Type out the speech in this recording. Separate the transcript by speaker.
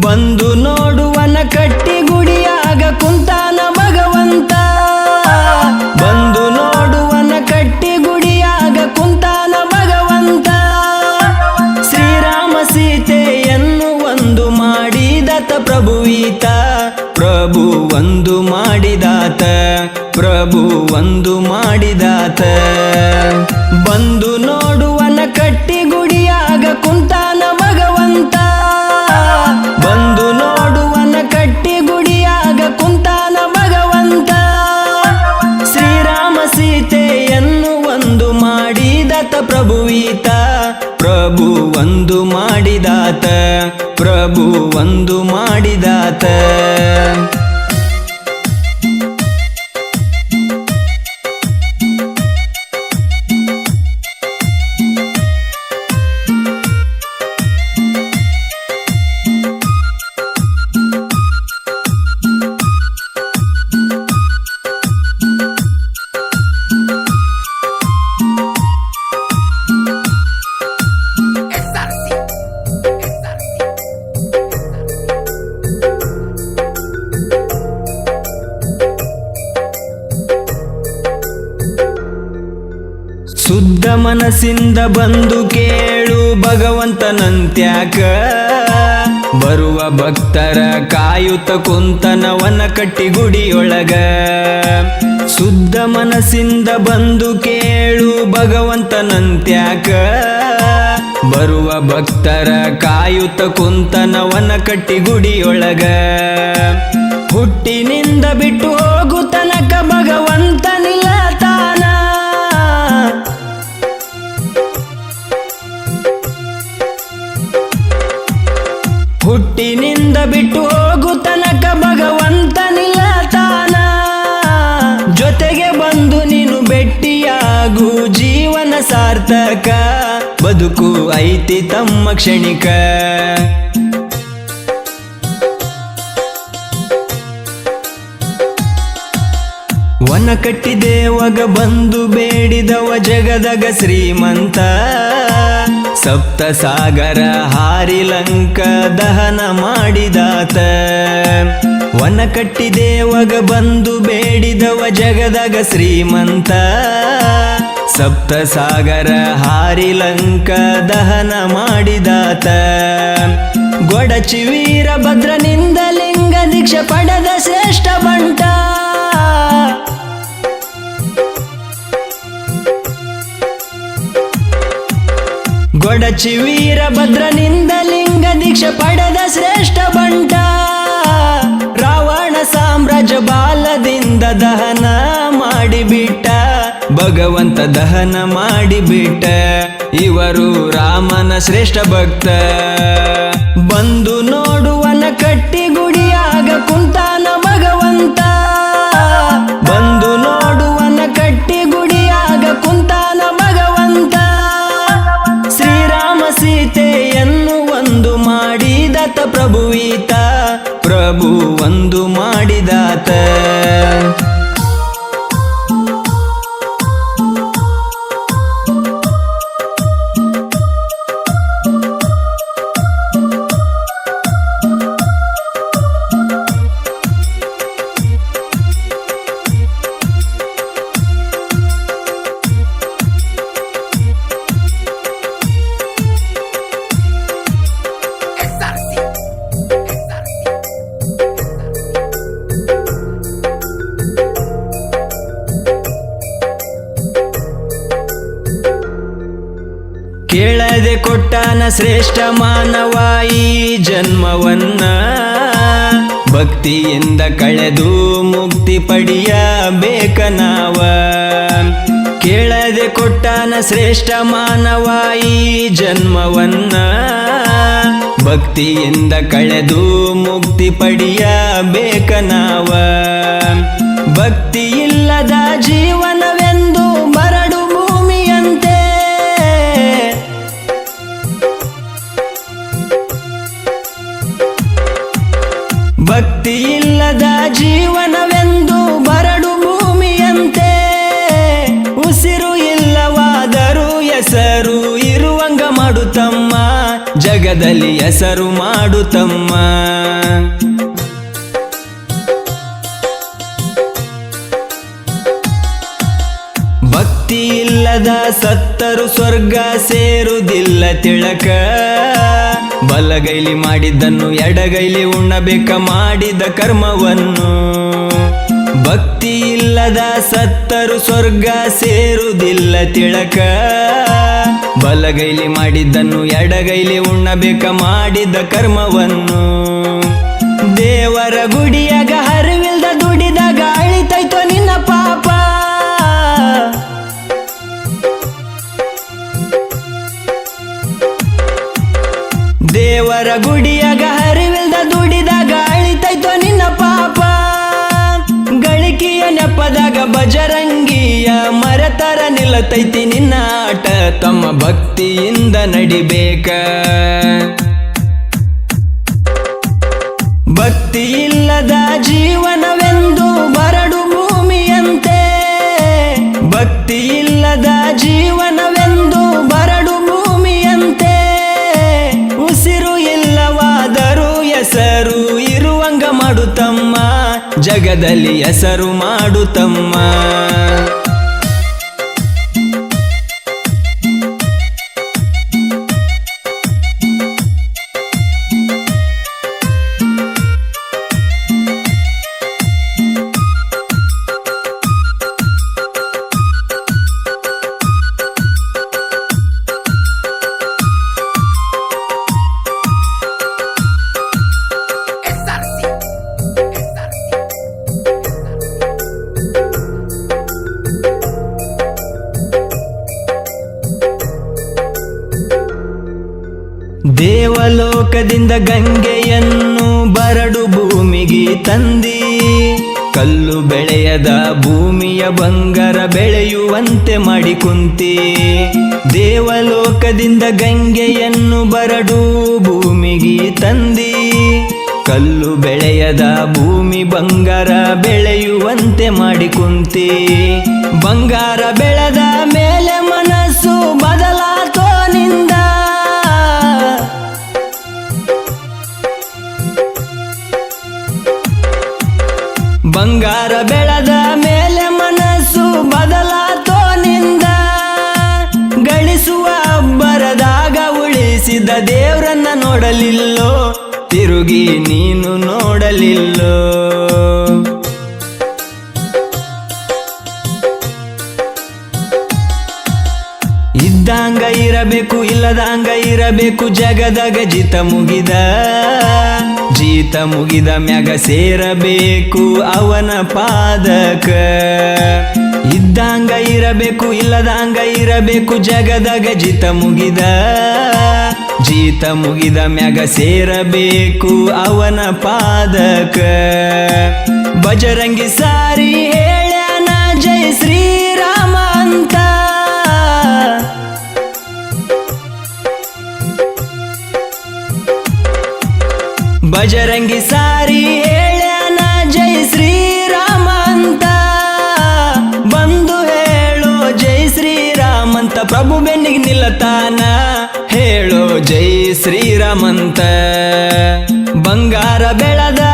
Speaker 1: ಬಂದು ನೋಡುವನ ಕಟ್ಟಿ ಗುಡಿಯಾಗ ಕುಂತಾನ ಭಗವಂತ. ಬಂದು ನೋಡುವನ ಕಟ್ಟಿ ಗುಡಿಯಾಗ ಕುಂತಾನ ಭಗವಂತ. ಶ್ರೀರಾಮ ಸೀತೆಯನ್ನು ಒಂದು ಮಾಡಿದಾತ ಪ್ರಭುವೀತ. ಪ್ರಭು ಒಂದು ಮಾಡಿದಾತ. ಪ್ರಭು ಒಂದು ಮಾಡಿದಾತ. ಬಂದು ನೋಡುವನ ಕಟ್ಟಿ ಗುಡಿಯಾಗ ಕುಂತಾನ ಭಗವಂತ. ಒಂದು ಮಾಡಿದಾತ. ಮನಸ್ಸಿಂದ ಬಂದು ಕೇಳು ಭಗವಂತನಂತ್ಯಾಕ. ಬರುವ ಭಕ್ತರ ಕಾಯುತ ಕುಂತನವನ ಕಟ್ಟಿ ಗುಡಿಯೊಳಗ. ಶುದ್ಧ ಮನಸ್ಸಿಂದ ಬಂದು ಕೇಳು ಭಗವಂತನಂತ್ಯಾಕ. ಬರುವ ಭಕ್ತರ ಕಾಯುತ ಕುಂತನವನ ಕಟ್ಟಿ ಗುಡಿಯೊಳಗ. ಹುಟ್ಟಿನಿಂದ ಬಿಟ್ಟು ಸಾರ್ಥಕ ಬದುಕು ಐತಿ ತಮ್ಮ ಕ್ಷಣಿಕ. ವನ ಕಟ್ಟಿದೇವಗ ಬಂದು ಬೇಡಿದವ ಜಗದಗ ಶ್ರೀಮಂತ. ಸಪ್ತ ಸಾಗರ ಹಾರಿಲಂಕ ದಹನ ಮಾಡಿದಾತ. ವನ ಕಟ್ಟಿದೇವಗ ಬಂದು ಬೇಡಿದವ ಜಗದಗ ಶ್ರೀಮಂತ. ಸಪ್ತ ಸಾಗರ ಹಾರಿಲಂಕ ದಹನ ಮಾಡಿದಾತ. ಗೊಡಚಿ ವೀರಭದ್ರನಿಂದ ಲಿಂಗ ದೀಕ್ಷೆ ಪಡೆದ ಶ್ರೇಷ್ಠ ಬಂಟ. ಗೊಡಚಿ ವೀರಭದ್ರನಿಂದ ಲಿಂಗ ದೀಕ್ಷೆ ಪಡೆದ ಶ್ರೇಷ್ಠ ಬಂಟ. ಭಗವಂತ ದಹನ ಮಾಡಿಬಿಟ್ಟ. ಇವರು ರಾಮನ ಶ್ರೇಷ್ಠ ಭಕ್ತ. ಕೊಟ್ಟಾನ ಶ್ರೇಷ್ಠ ಮಾನವಾಯಿ ಜನ್ಮವನ್ನ. ಭಕ್ತಿಯಿಂದ ಕಳೆದು ಮುಕ್ತಿ ಪಡೆಯಬೇಕ ನಾವ ಕೇಳದೆ ಕೊಟ್ಟಾನ ಶ್ರೇಷ್ಠ ಮಾನವಾಯಿ ಜನ್ಮವನ್ನ. ಭಕ್ತಿಯಿಂದ ಕಳೆದು ಮುಕ್ತಿ ಪಡೆಯಬೇಕ ನಾವ ಭಕ್ತಿ ಇಲ್ಲದ ಜೀವನವೆಂದು ಭಕ್ತಿ ಇಲ್ಲದ ಜೀವನವೆಂದು ಬರಡು ಭೂಮಿಯಂತೆ. ಉಸಿರು ಇಲ್ಲವಾದರೂ ಹೆಸರು ಇರುವಂಗ ಮಾಡುತ್ತಮ್ಮ ತಮ್ಮ. ಜಗದಲ್ಲಿ ಹೆಸರು ಮಾಡುತ್ತಮ್ಮ ತಮ್ಮ. ಭಕ್ತಿ ಇಲ್ಲದ ಸತ್ತರು ಸ್ವರ್ಗ ಸೇರುವುದಿಲ್ಲ ತಿಳಕ. ಬಲಗೈಲಿ ಮಾಡಿದ್ದನ್ನು ಎಡಗೈಲಿ ಉಣ್ಣಬೇಕ ಮಾಡಿದ ಕರ್ಮವನ್ನು. ಭಕ್ತಿ ಇಲ್ಲದ ಸತ್ತರು ಸ್ವರ್ಗ ಸೇರುವುದಿಲ್ಲ ತಿಳಕ. ಬಲಗೈಲಿ ಮಾಡಿದ್ದನ್ನು ಎಡಗೈಲಿ ಉಣ್ಣಬೇಕ ಮಾಡಿದ ಕರ್ಮವನ್ನು. ದೇವರ ಗುಡಿಯಾಗ ದೇವರ ಗುಡಿಯಾಗ ಹರಿವಿಲ್ದ ದುಡಿದಾಗ ಅಳಿತೈತೋ ನಿನ್ನ ಪಾಪ. ಗಳಿಕೆಯ ನೆಪದಾಗ ಬಜರಂಗಿಯ ಮರತರ ನಿಲ್ಲತೈತಿ ನಿನ್ನ ಆಟ. ತಮ್ಮ ಭಕ್ತಿಯಿಂದ ನಡಿಬೇಕ. ಭಕ್ತಿ ಇಲ್ಲದ ಜೀವನವೆಂದು ಜಗದಲ್ಲಿ ಹೆಸರು ಮಾಡು ತಮ್ಮ. ದೇವಲೋಕದಿಂದ ಗಂಗೆಯನ್ನು ಬರಡು ಭೂಮಿಗೆ ತಂದಿ. ಕಲ್ಲು ಬೆಳೆಯದ ಭೂಮಿಯ ಬಂಗಾರ ಬೆಳೆಯುವಂತೆ ಮಾಡಿ ಕುಂತಿ. ದೇವಲೋಕದಿಂದ ಗಂಗೆಯನ್ನು ಬರಡು ಭೂಮಿಗೆ ತಂದಿ. ಕಲ್ಲು ಬೆಳೆಯದ ಭೂಮಿ ಬಂಗಾರ ಬೆಳೆಯುವಂತೆ ಮಾಡಿ ಕುಂತಿ. ಬಂಗಾರ ಬೆಳೆದ ಮೇಲೆ ನೋಡಲಿಲ್ಲೋ, ತಿರುಗಿ ನೀನು ನೋಡಲಿಲ್ಲೋ. ಇದ್ದಾಂಗ ಇರಬೇಕು, ಇಲ್ಲದಾಂಗ ಇರಬೇಕು, ಜಗದಾಗ ಜಿತ ಮುಗಿದ, ಜೀತ ಮುಗಿದ ಮ್ಯಾಗ ಸೇರಬೇಕು ಅವನ ಪಾದಕ. ಇದ್ದಾಂಗ ಇರಬೇಕು, ಇಲ್ಲದಾಂಗ ಇರಬೇಕು, ಜಗದಾಗ ಜಿತ ಮುಗಿದ ಜೀತ ಮುಗಿದ ಮ್ಯಾಗ ಸೇರಬೇಕು ಅವನ ಪಾದಕ. ಬಜರಂಗಿ ಸಾರಿ ಹೇಳ್ಯಾನ, ಜೈ ಶ್ರೀರಾಮ ಅಂತ. ಬಜರಂಗಿ ಸಾರಿ ಹೇಳ್ಯಾನ, ಜೈ ಶ್ರೀರಾಮ ಅಂತ. ಬಂದು ಹೇಳೋ, ಜೈ ಶ್ರೀರಾಮ್ ಅಂತ. ಪ್ರಭು ಬೆನ್ನಿಗೆ ನಿಲ್ಲತಾನ. ಜೈ ಶ್ರೀರಾಮಂತ. ಬಂಗಾರ ಬೆಳದ